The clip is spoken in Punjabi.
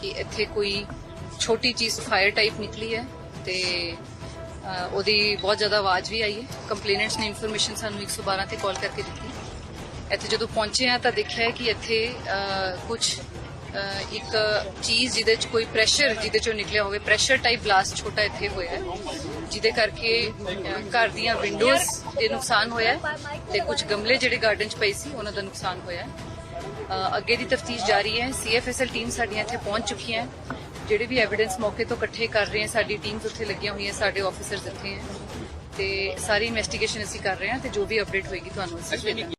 ਕਿ ਇੱਥੇ ਕੋਈ ਛੋਟੀ ਚੀਜ਼ ਫਾਇਰ ਟਾਈਪ ਨਿਕਲੀ ਹੈ ਤੇ ਉਹਦੀ ਬਹੁਤ ਜ਼ਿਆਦਾ ਆਵਾਜ਼ ਵੀ ਆਈ ਹੈ। ਕੰਪਲੇਨੈਂਟਸ ਨੇ ਇਨਫੋਰਮੇਸ਼ਨ ਸਾਨੂੰ 112 ਤੇ ਕਾਲ ਕਰਕੇ ਦਿੱਤੀ। ਇੱਥੇ ਜਦੋਂ ਪਹੁੰਚੇ ਆ ਤਾਂ ਦੇਖਿਆ ਕਿ ਇੱਥੇ ਕੁਝ ਇੱਕ ਚੀਜ਼ ਜਿਹਦੇ ਚ ਕੋਈ ਪ੍ਰੈਸ਼ਰ ਜਿਹਦੇ ਚੋਂ ਨਿਕਲਿਆ ਹੋਵੇ। ਪ੍ਰੈਸ਼ਰ ਟਾਈਪ ਬਲਾਸਟ ਛੋਟਾ ਇੱਥੇ ਹੋਇਆ ਹੈ, ਜਿਹਦੇ ਕਰਕੇ ਘਰ ਦੀਆਂ ਵਿੰਡੋਜ਼ ਤੇ ਨੁਕਸਾਨ ਹੋਇਆ ਤੇ ਕੁਝ ਗਮਲੇ ਜਿਹੜੇ ਗਾਰਡਨ ਚ ਪਏ ਸੀ ਉਹਨਾਂ ਦਾ ਨੁਕਸਾਨ ਹੋਇਆ ਅੱਗੇ ਦੀ ਤਫਤੀਸ਼ ਜਾਰੀ ਹੈ। ਸੀਐਫਐਸਐਲ ਟੀਮ ਸਾਡੀਆਂ ਇੱਥੇ ਪਹੁੰਚ ਚੁੱਕੀਆਂ ਹੈ। ਜਿਹੜੇ ਵੀ ਐਵੀਡੈਂਸ ਮੌਕੇ ਤੋਂ ਇਕੱਠੇ ਕਰ ਰਹੇ ਹਾਂ, ਸਾਡੀ ਟੀਮਸ ਉੱਥੇ ਲੱਗੀਆਂ ਹੋਈਆਂ, ਸਾਡੇ ਆਫੀਸਰਸ ਇੱਥੇ ਹੈ। ਤੇ ਸਾਰੀ ਇਨਵੈਸਟੀਗੇਸ਼ਨ ਅਸੀਂ ਕਰ ਰਹੇ ਹਾਂ ਤੇ ਜੋ ਵੀ ਅਪਡੇਟ ਹੋਏਗੀ ਤੁਹਾਨੂੰ ਅਸੀਂ ਦੇ ਦਾਂਗੇ।